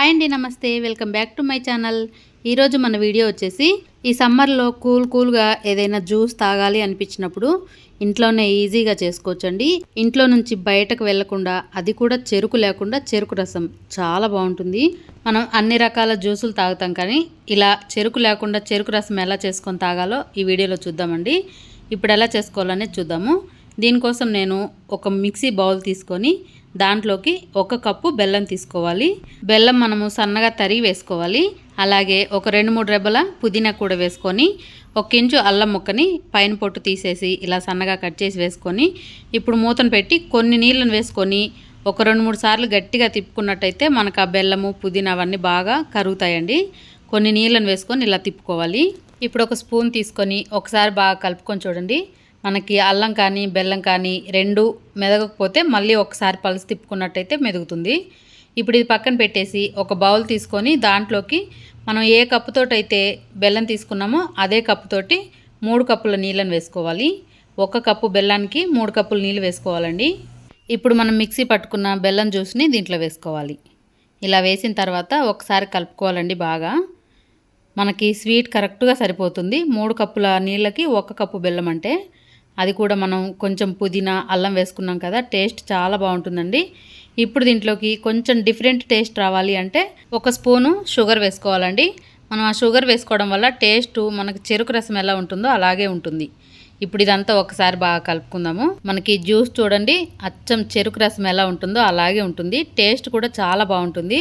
Hi అండి నమస్తే. Welcome back to my channel. ఈరోజు మన వీడియో వచ్చేసి ఈ సమ్మర్లో కూల్ కూల్గా ఏదైనా జ్యూస్ తాగాలి అనిపించినప్పుడు ఇంట్లోనే ఈజీగా చేసుకోవచ్చండి. ఇంట్లో నుంచి బయటకు వెళ్ళకుండా అది కూడా చెరుకు లేకుండా చెరుకు రసం. చాలా బాగుంటుంది. మనం అన్ని రకాల జ్యూసులు తాగుతాం కానీ ఇలా చెరుకు లేకుండా చెరుకు రసం ఎలా చేసుకొని తాగాలో ఈ వీడియోలో చూద్దామండి. ఇప్పుడు ఎలా చేసుకోవాలనేది చూద్దాము. దీనికోసం నేను ఒక మిక్సీ బౌల్ తీసుకొని దాంట్లోకి ఒక కప్పు బెల్లం తీసుకోవాలి. బెల్లం మనము సన్నగా తరిగి వేసుకోవాలి. అలాగే ఒక రెండు మూడు రెబ్బల పుదీనా కూడా వేసుకొని ఒక ఇంచు అల్లం ముక్కని పైన పొట్టు తీసేసి ఇలా సన్నగా కట్ చేసి వేసుకొని ఇప్పుడు మూతను పెట్టి కొన్ని నీళ్ళను వేసుకొని ఒక రెండు మూడు సార్లు గట్టిగా తిప్పుకున్నట్టయితే మనకు ఆ బెల్లము పుదీనా అవన్నీ బాగా కరుగుతాయండి. కొన్ని నీళ్ళను వేసుకొని ఇలా తిప్పుకోవాలి. ఇప్పుడు ఒక స్పూన్ తీసుకొని ఒకసారి బాగా కలుపుకొని చూడండి. మనకి అల్లం కానీ బెల్లం కానీ రెండు మెదగకపోతే మళ్ళీ ఒకసారి పలుసు తిప్పుకున్నట్టయితే మెదుగుతుంది. ఇప్పుడు ఇది పక్కన పెట్టేసి ఒక బౌల్ తీసుకొని దాంట్లోకి మనం ఏ కప్పుతోటైతే బెల్లం తీసుకున్నామో అదే కప్పుతోటి మూడు కప్పుల నీళ్ళని వేసుకోవాలి. ఒక కప్పు బెల్లానికి మూడు కప్పులు నీళ్ళు వేసుకోవాలండి. ఇప్పుడు మనం మిక్సీ పట్టుకున్న బెల్లం జ్యూస్ని దీంట్లో వేసుకోవాలి. ఇలా వేసిన తర్వాత ఒకసారి కలుపుకోవాలండి బాగా. మనకి స్వీట్ కరెక్ట్గా సరిపోతుంది. మూడు కప్పుల నీళ్ళకి ఒక కప్పు బెల్లం అంటే అది కూడా మనం కొంచెం పుదీనా అల్లం వేసుకున్నాం కదా టేస్ట్ చాలా బాగుంటుందండి. ఇప్పుడు దీంట్లోకి కొంచెం డిఫరెంట్ టేస్ట్ రావాలి అంటే ఒక స్పూను షుగర్ వేసుకోవాలండి. మనం ఆ షుగర్ వేసుకోవడం వల్ల టేస్ట్ మనకి చెరుకు రసం ఎలా ఉంటుందో అలాగే ఉంటుంది. ఇప్పుడు ఇదంతా ఒకసారి బాగా కలుపుకుందాము. మనకి జ్యూస్ చూడండి అచ్చం చెరుకు రసం ఎలా ఉంటుందో అలాగే ఉంటుంది. టేస్ట్ కూడా చాలా బాగుంటుంది.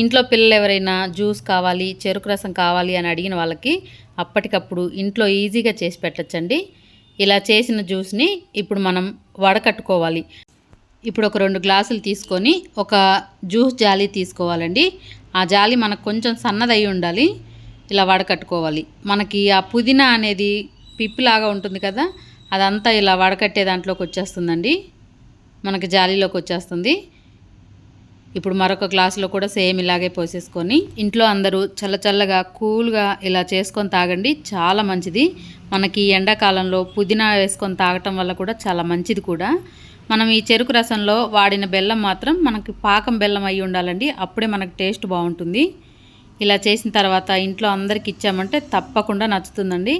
ఇంట్లో పిల్లలు ఎవరైనా జ్యూస్ కావాలి చెరుకు రసం కావాలి అని అడిగిన వాళ్ళకి అప్పటికప్పుడు ఇంట్లో ఈజీగా చేసి పెట్టచ్చండి. ఇలా చేసిన జ్యూస్ని ఇప్పుడు మనం వడకట్టుకోవాలి. ఇప్పుడు ఒక రెండు గ్లాసులు తీసుకొని ఒక జ్యూస్ జాలి తీసుకోవాలండి. ఆ జాలి మనకు కొంచెం సన్నదై ఉండాలి. ఇలా వడకట్టుకోవాలి. మనకి ఆ పుదీనా అనేది పిప్పిలాగా ఉంటుంది కదా అదంతా ఇలా వడకట్టే దాంట్లోకి వచ్చేస్తుందండి. మనకి జాలీలోకి వచ్చేస్తుంది. ఇప్పుడు మరొక గ్లాసులో కూడా సేమ్ ఇలాగే పోసేసుకొని ఇంట్లో అందరూ చల్ల చల్లగా కూల్గా ఇలా చేసుకొని తాగండి. చాలా మంచిది. మనకి ఎండాకాలంలో పుదీనా వేసుకొని తాగటం వల్ల కూడా చాలా మంచిది కూడా. మనం ఈ చెరుకు రసంలో వాడిన బెల్లం మాత్రం మనకి పాకం బెల్లం అయి ఉండాలండి. అప్పుడే మనకు టేస్ట్ బాగుంటుంది. ఇలా చేసిన తర్వాత ఇంట్లో అందరికి ఇచ్చామంటే తప్పకుండా నచ్చుతుందండి.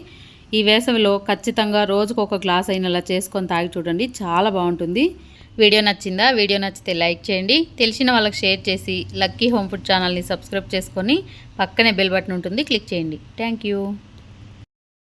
ఈ వేసవిలో ఖచ్చితంగా రోజుకు ఒక గ్లాస్ అయిన ఇలా చేసుకొని తాగి చూడండి. చాలా బాగుంటుంది. వీడియో నచ్చిందా? వీడియో నచ్చితే లైక్ చేయండి. తెలిసిన వాళ్ళకి షేర్ చేసి లక్కీ హోమ్ ఫుడ్ ఛానల్ని సబ్స్క్రైబ్ చేసుకొని పక్కనే బెల్ బటన్ ఉంటుంది క్లిక్ చేయండి. థ్యాంక్